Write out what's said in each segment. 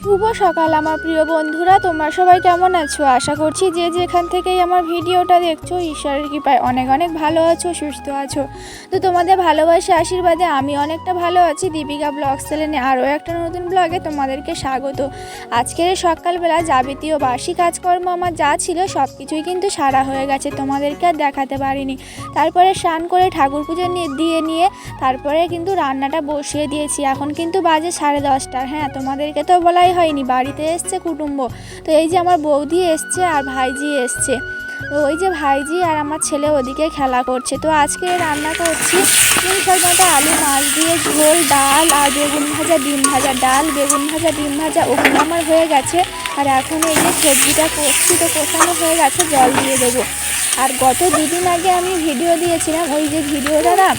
শুভ সকাল, আমার প্রিয় বন্ধুরা। তোমরা সবাই কেমন আছো? আশা করছি যে যেখান থেকেই আমার ভিডিওটা দেখছ, ঈশ্বরের কৃপায় অনেক অনেক ভালো আছো, সুস্থ আছো। তো তোমাদের ভালোবাসা, আশীর্বাদে আমি অনেকটা ভালো আছি। দীপিকা ব্লগ সেলেনে আরও একটা নতুন ব্লগে তোমাদেরকে স্বাগত। আজকের সকালবেলা যাবতীয় বার্ষিক কাজকর্ম আমার যা ছিল সব কিছুই কিন্তু সারা হয়ে গেছে। তোমাদেরকে আর দেখাতে পারিনি। তারপরে স্নান করে ঠাকুর পুজো নিয়ে, দিয়ে নিয়ে তারপরে কিন্তু রান্নাটা বসিয়ে দিয়েছি। এখন কিন্তু বাজে সাড়ে দশটা। হ্যাঁ তোমাদেরকে তো বলাই হয়নি, বাড়িতে এসছে কুটুম্ব। তো এই যে আমার বৌদি এসছে আর ভাইজি এসছে। তো ওই যে ভাইজি আর আমার ছেলে ওদিকে খেলা করছে। তো আজকে রান্না করছি পুঁই শাক আলু, মাছ দিয়ে ঝোল, ডাল আর বেগুন ভাজা, ডিম ভাজা। ডাল, বেগুন ভাজা, ডিম ভাজা, ওগুলো আমার হয়ে গেছে। আর এখন এই যে সবজিটা করছি, তো কষানো হয়ে গেছে, জল দিয়ে দেবো। আর গত দুদিন আগে আমি ভিডিও দিয়েছিলাম, ওই যে ভিডিওটা না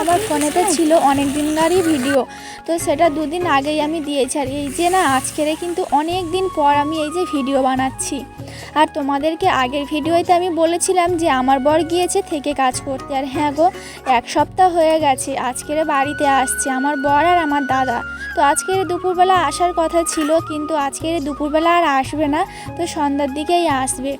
আমার ফোনেতে ছিল অনেক দিনকারই ভিডিও। তো সেটা দুদিন আগেই আমি দিয়েছি আর এই যে না, আজকেরে কিন্তু অনেক দিন পর আমি এই যে ভিডিও বানাচ্ছি। আর তোমাদেরকে আগের ভিডিওতে আমি বলেছিলাম যে আমার বর গিয়েছে থেকে কাজ করতে। আর হ্যাঁ গো, এক সপ্তাহ হয়ে গেছে, আজকেরে বাড়িতে আসছে আমার বর আর আমার দাদা। তো আজকের দুপুরবেলা আসার কথা ছিল, কিন্তু আজকের দুপুরবেলা আর আসবে না, তো সন্ধ্যার দিকেই আসবে।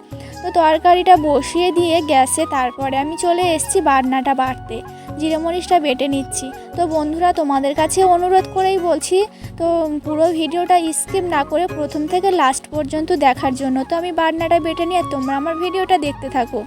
তো তরকারিটা বসিয়ে দিয়ে গ্যাসে তারপরে আমি চলে এসেছি বাটনাটা বাটতে। জিরে মরিচটা বেটে নিচ্ছি। তো বন্ধুরা, তোমাদের কাছে অনুরোধ করেই বলছি, তো পুরো ভিডিওটা স্কিপ না করে প্রথম থেকে লাস্ট পর্যন্ত দেখার জন্য তো আমি বাটনাটা বেটে নিয়ে তোমরা আমার ভিডিওটা দেখতে থাকো।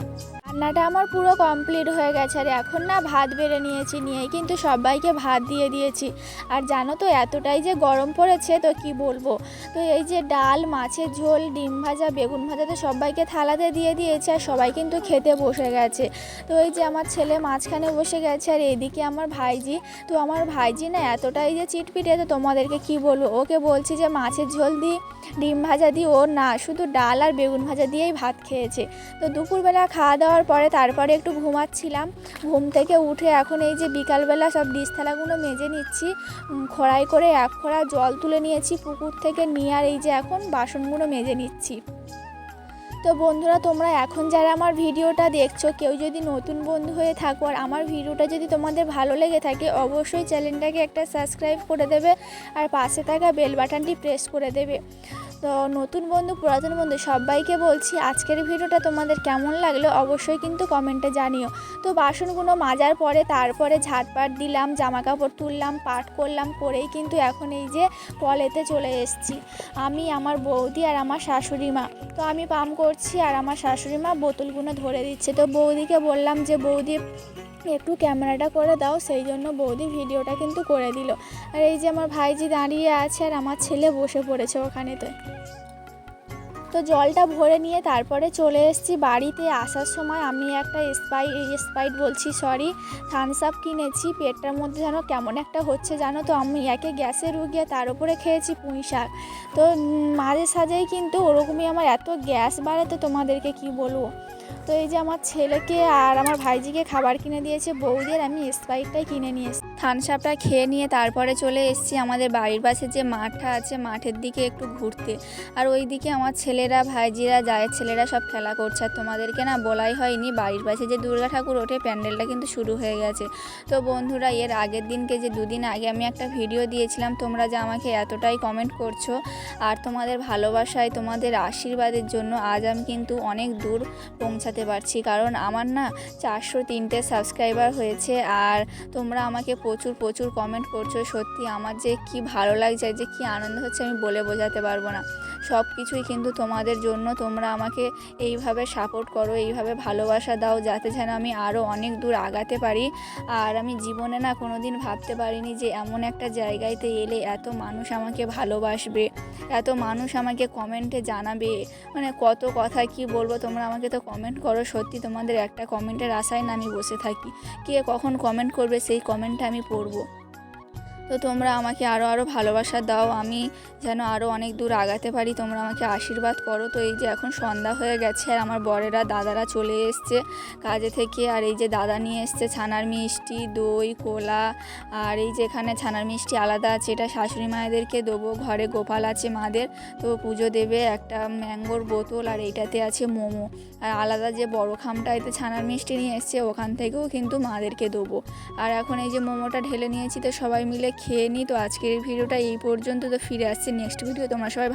রান্নাটা আমার পুরো কমপ্লিট হয়ে গেছে আর এখন না ভাত বেড়ে নিয়েছি নিয়ে কিন্তু সবাইকে ভাত দিয়ে দিয়েছি। আর জানো তো এতটাই যে গরম পড়েছে তো কি বলব? তো এই যে ডাল, মাছের ঝোল, ডিম ভাজা, বেগুন ভাজা তো সবাইকে থালাতে দিয়ে দিয়েছে আর সবাই কিন্তু খেতে বসে গেছে। তো এই যে আমার ছেলে মাঝখানে বসে গেছে আর এদিকে আমার ভাইজি। তো আমার ভাইজি না এতটাই যে চিটপিটে তো তোমাদেরকে কি বলব? ওকে বলছি যে মাছের ঝোল দিই ডিম ভাজা দিই ও না শুধু ডাল আর বেগুন ভাজা দিয়েই ভাত খেয়েছে। তো দুপুরবেলা খাওয়া দাওয়ার পরে তারপরে একটু ঘুমাচ্ছিলাম। ঘুম থেকে উঠে এখন এই যে বিকালবেলা সব ডিশ থালাগুলো মেজে নিচ্ছি। খড়াই করে এক খড়া জল তুলে নিয়েছি পুকুর থেকে নিয়ে আর এই যে এখন বাসনগুলো মেজে নিচ্ছি। তো বন্ধুরা, তোমরা এখন যারা আমার ভিডিওটা দেখছ, কেউ যদি নতুন বন্ধু হয়ে থাকো আর আমার ভিডিওটা যদি তোমাদের ভালো লেগে থাকে, অবশ্যই চ্যানেলটাকে একটা সাবস্ক্রাইব করে দেবে আর পাশে থাকা বেল বাটনটি প্রেস করে দেবে। তো নতুন বন্ধু, পুরাতন বন্ধু সবাইকে বলছি আজকের ভিডিওটা তোমাদের কেমন লাগল অবশ্যই কিন্তু কমেন্টে জানিও। তো বাসনগুলো মাজার পরে তারপরে ঝাড়পাট দিলাম জামা কাপড় তুললাম, পাট করলাম, করেই কিন্তু এখন এই যে কলেতে চলে এসেছি। আমি, আমার বৌদি আর আমার শাশুড়ি মা। তো আমি পাম করছি আর আমার শাশুড়ি মা বোতলগুলো ধরে দিচ্ছে। তো বৌদিকে বললাম যে, বৌদি, একটু ক্যামেরাটা করে দাও। সেই জন্য বৌদি ভিডিওটা কিন্তু করে দিল। আর এই যে আমার ভাইজি দাঁড়িয়ে আছে আর আমার ছেলে বসে পড়েছে ওখানেতে। তো জলটা ভরে নিয়ে তারপরে চলে এসেছি বাড়িতে। আসার সময় আমি একটা স্পাইট স্পাইট বলছি সরি থামস আপ কিনেছি। পেটটার মধ্যে যেন কেমন একটা হচ্ছে জানো তো? আমি একে গ্যাসে রুগিয়ে তার উপরে খেয়েছি পুঁই শাক। তো মাঝে সাঝেই কিন্তু ওরকমই আমার এত গ্যাস বাড়ে তো তোমাদেরকে কি বলব? তো এই যে আমার ছেলেকে আর আমার ভাইজিকে খাবার কিনে দিয়েছে, বৌদের, আমি স্প্রাইটটাই কিনে নিয়ে এসেছি। থানসাপটা খেয়ে নিয়ে তারপরে চলে এসেছি আমাদের বাড়ির পাশে যে মাঠটা আছে, মাঠের দিকে একটু ঘুরতে। আর ওই দিকে আমার ছেলেরা, ভাইজিরা জায়ের ছেলেরা সব খেলা করছে। আর তোমাদেরকে না বলাই হয়নি, বাড়ির পাশে যে দুর্গা ঠাকুর, ওঠে প্যান্ডেলটা কিন্তু শুরু হয়ে গেছে। তো বন্ধুরা, এর আগের দিনকে যে দুদিন আগে আমি একটা ভিডিও দিয়েছিলাম, তোমরা যে আমাকে এতটাই কমেন্ট করছ। আর তোমাদের ভালোবাসায়, তোমাদের আশীর্বাদের জন্য আজ আমি কিন্তু অনেক দূর পৌঁছাতে পারছি। কারণ আমার না চারশো তিনটে সাবস্ক্রাইবার হয়েছে। আর তোমরা আমাকে প্রচুর প্রচুর কমেন্ট করছ। সত্যি আমার যে কি ভালো লাগছে, যে কি আনন্দ হচ্ছে আমি বলে বোঝাতে পারব না। সব কিছুই কিন্তু তোমাদের জন্য। তোমরা আমাকে এইভাবে সাপোর্ট করো, এইভাবে ভালোবাসা দাও, যাতে যেন আমি আরও অনেক দূর আগাতে পারি। আর আমি জীবনে না কোনো দিন ভাবতে পারিনি যে এমন একটা জায়গাতে এলে এত মানুষ আমাকে ভালোবাসবে। এত মানুষ আমাকে কমেন্টে জানাবে। মানে কত কথা কি বলব? তোমরা আমাকে তো কমেন্ট করো। সত্যি তোমাদের একটা কমেন্টের আশায় না আমি বসে থাকি। কে কখন কমেন্ট করবে সেই কমেন্টটা আমি পড়ব। তো তোমরা আমাকে আরও আরও ভালোবাসা দাও। আমি যেন আরও অনেক দূর আগাতে পারি। তোমরা আমাকে আশীর্বাদ করো। তো এই যে এখন সন্ধ্যা হয়ে গেছে আর আমার বরেরা, দাদারা চলে এসছে কাজে থেকে। আর এই যে দাদা নিয়ে এসছে ছানার মিষ্টি, দই, কোলা। আর এই যে এখানে ছানার মিষ্টি আলাদা আছে। এটা শাশুড়ি মায়েদেরকে দেবো। ঘরে গোপাল আছে মাদের। তো পুজো দেবে একটা ম্যাঙ্গোর বোতল আর এইটাতে আছে মোমো। আর আলাদা যে বড় খামটাইতে ছানার মিষ্টি নিয়ে এসছে, ওখান থেকেও কিন্তু মাদেরকে দেবো। আর এখন এই যে মোমোটা ঢেলে নিয়েছি, তো সবাই মিলে খেয়ে নিই। তো আজকের ভিডিওটা এই পর্যন্ত। তো ফিরে আসছে নেক্সট ভিডিও তোমরা সবাই